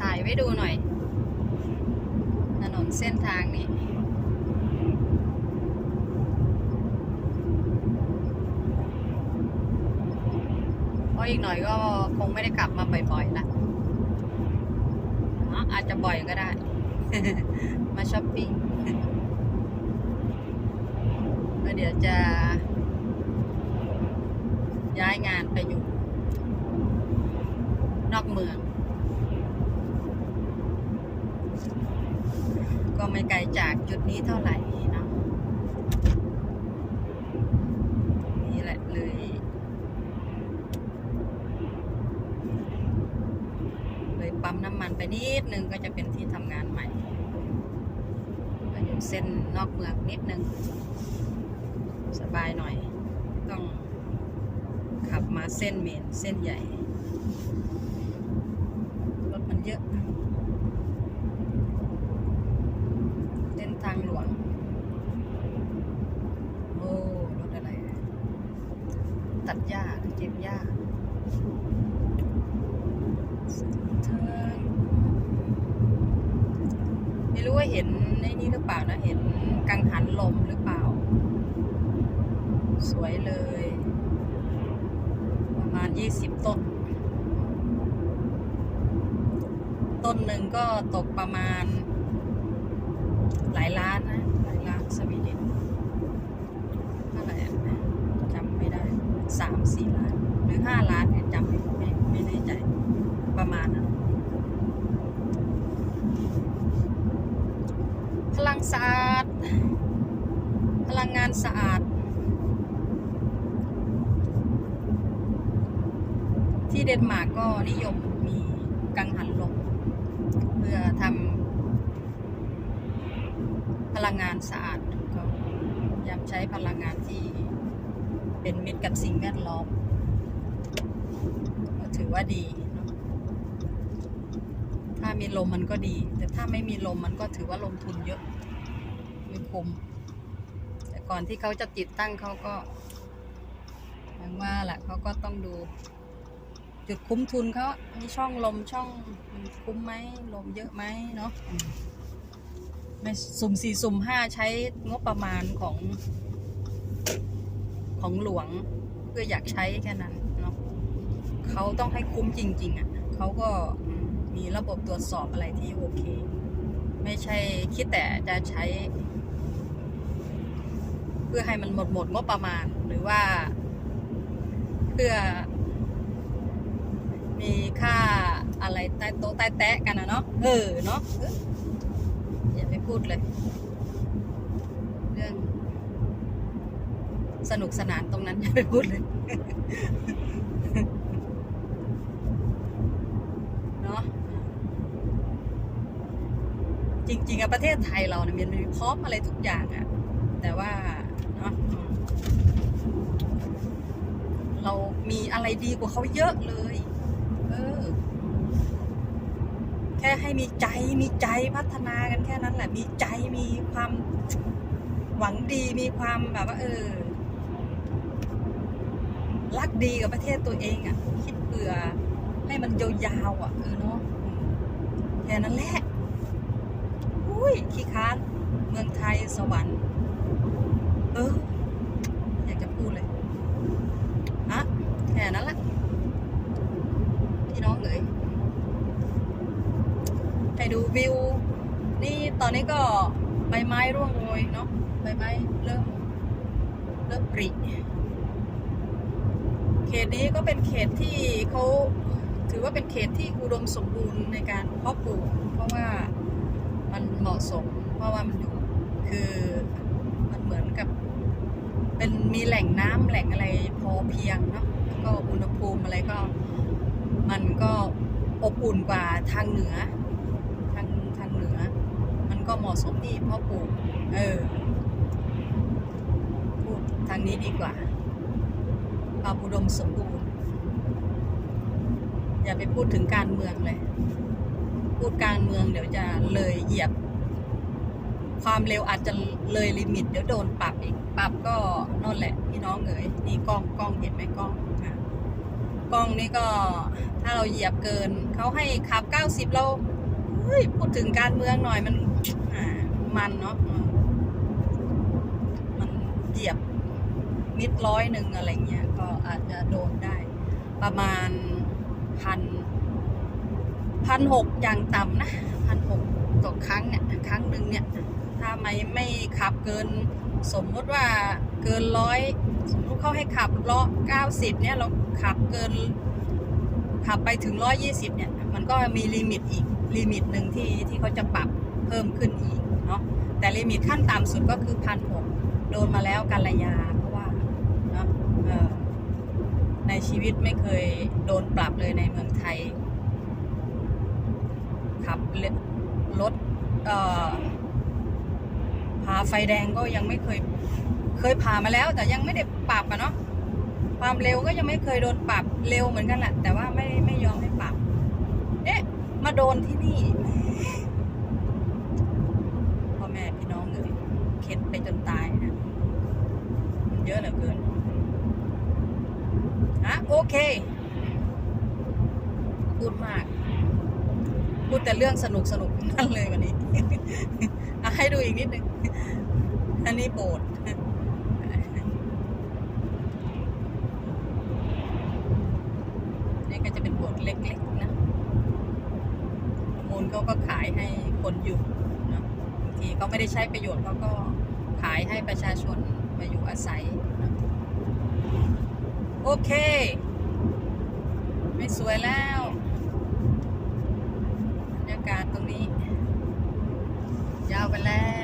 ถ่ายไว้ดูหน่อย ถนนเส้นทางนี้เพราะอีกหน่อยก็คงไม่ได้กลับมาบ่อยๆละเนะอาจจะบ่อยก็ได้ มาช้อปปิ้งแล้วเดี๋ยวจะ ย้ายงานไปอยู่ นอกเมือง ก็ไม่ไกลจากจุดนี้เท่าไหร่เนาะนี่แหละเลยเลยปั๊มน้ำมันไปนิดนึงก็จะเป็นที่ทำงานใหม่ก็อยู่เส้นนอกเมืองนิดนึง สบายหน่อย ต้องขับมาเส้นเมนเส้นใหญ่ รถมันเยอะ เส้นทางหลวง โอ้ รถอะไร ตัดหญ้าเก็บหญ้าเส้นทางไม่รู้ว่าเห็นในนี้หรือเปล่านะ เห็นกังหันลมหรือเปล่า สวยเลย ประมาณยี่สิบต้น ต้นหนึ่งก็ตกประมาณ หลายล้านนะ หลายล้านสวีเดนเท่าไหร่อะจำไม่ได้ สามสี่ล้าน หรือห้าล้านเนี่ยจำไม่ไม่ไม่แน่ใจประมาณนั้นพลังสะอาด พลังงานสะอาด ที่เดนมาร์กก็นิยมมีกังหันลมเพื่อทำพลังงานสะอาดก็ยายามใช้พลังงานที่ เป็นมิตรกับสิ่งแวดล้อมก็ถือว่าดีถ้ามีลมมันก็ดี แต่ถ้าไม่มีลมมันก็ถือว่าลงทุนเยอะไม่คุ้มแต่ก่อนที่เขาจะติดตั้งเขาก็อย่างว่าแหละเขาก็ต้องดู จุดคุ้มทุนเขามีช่องลมช่องคุ้มไหมลมเยอะไหมเนาะไม่สุ่มสี่สุ่มห้าใช้งบประมาณของ ของหลวงเพื่ออยากใช้แค่นั้นเนาะเขาต้องให้คุ้มจริง ๆอะ่ะเขาก็มีระบบตรวจสอบอะไรที่โอเค ไม่ใช่คิดแต่จะใช้ เพื่อให้มันหมดหมดงบประมาณหรือว่า เพื่อ มีค่าอะไรใต้โต๊ะใต้แตะกันนะเนาะเออเนาะอย่าไปพูดเลย เรื่อง สนุกสนานตรงนั้นอย่าไปพูดเลยเนาะจริง ๆอะประเทศไทยเราเนี่ยมันมีพร้อมอะไรทุกอย่างอะแต่ว่าเนาะเรามีอะไรดีกว่าเขาเยอะเลย เออ แค่ให้มีใจมีใจพัฒนากันแค่นั้นแหละ มีใจมีความหวังดีมีความแบบว่า เออ รักดีกับประเทศตัวเองอะ่ะ คิดเผื่อให้มันยาวๆอะเออเนาะแค่นั้นแหละอุ้ยขี้ค้านเมืองไทยสวรรค์เอออยากจะพูดเลยอะแค่นั้นแหละพี่น้องเอ๋ยให้ดูวิว นี่ตอนนี้ก็ใบไม้ร่วงโรยเนาะใบไม้เริ่มเริ่มปริ เขตนี้ก็เป็นเขตที่เขาถือว่าเป็นเขตที่อุดมสมบูรณ์ในการเพาะปลูก เพราะว่ามันเหมาะสม เพราะว่ามันอยู่คือมันเหมือนกับ เป็นมีแหล่งน้ำแหล่งอะไรพอเพียงเนาะแล้วก็อุณหภูมิอะไรก็ มันก็อบอุ่นกว่าทางเหนือทางทางเหนือ มันก็เหมาะสมที่เพาะปลูก เออพูดทางนี้ดีกว่า ความอุดมสมบูรณ์ อย่าไปพูดถึงการเมืองเลย พูดการเมืองเดี๋ยวจะเลยเหยียบ ความเร็วอาจจะเลยลิมิต เดี๋ยวโดนปรับอีก ปรับก็นั่นแหละพี่น้องเอ๋ยนี่กล้องกล้องเห็นไหมกล้องอะกล้องนี่ก็ถ้าเราเหยียบเกินเขาให้ขับ 90 เราเฮ้ยพูดถึงการเมืองหน่อยมันมันเนาะมันเหยียบ มิดร้อยหนึ่งอะไรเงี้ย ก็อาจจะโดนได้ ประมาณพันพันหกอย่างต่ำนะพันหกต่อครั้งเนี่ยครั้งหนึ่งเนี่ย ถ้าไม่ไม่ขับเกิน สมมติว่าเกินร้อยสมมติเขาให้ขับล้อเก้าสิบเนี่ยเราขับเกิน ขับไปถึงร้อยยี่สิบเนี่ย มันก็มีลิมิตอีกลิมิตหนึ่งที่ที่เขาจะปรับเพิ่มขึ้นอีกเนาะแต่ลิมิตขั้นต่ำสุดก็คือพันหกโดนมาแล้วกันระยา ในชีวิตไม่เคยโดนปรับเลยในเมืองไทย ขับรถเอ่อผ่าไฟแดงก็ยังไม่เคย เคยผ่ามาแล้ว แต่ยังไม่ได้ปรับอะเนาะความเร็วก็ยังไม่เคยโดนปรับเร็วเหมือนกันแหละแต่ว่าไม่ไม่ยอมให้ปรับ เอ๊ะ มาโดนที่นี่พ่อแม่พี่น้องเลยเข็ดไปจนตายนะ เยอะเหลือเกิน โอเคพูดมาก พูดแต่เรื่องสนุกสนุกๆนั่นเลยวันนี้ให้ดูอีกนิดนึง อันนี้โบสถ์นี่ก็จะเป็นโบสถ์เล็กๆนะมูลเขาก็ขายให้คนอยู่นะบางทีเขาไม่ได้ใช้ประโยชน์เขาก็ขายให้ประชาชนมาอยู่อาศัยนะ โอเค ไม่สวยแล้วบรรยากาศตรงนี้ ยาวไปแล้ว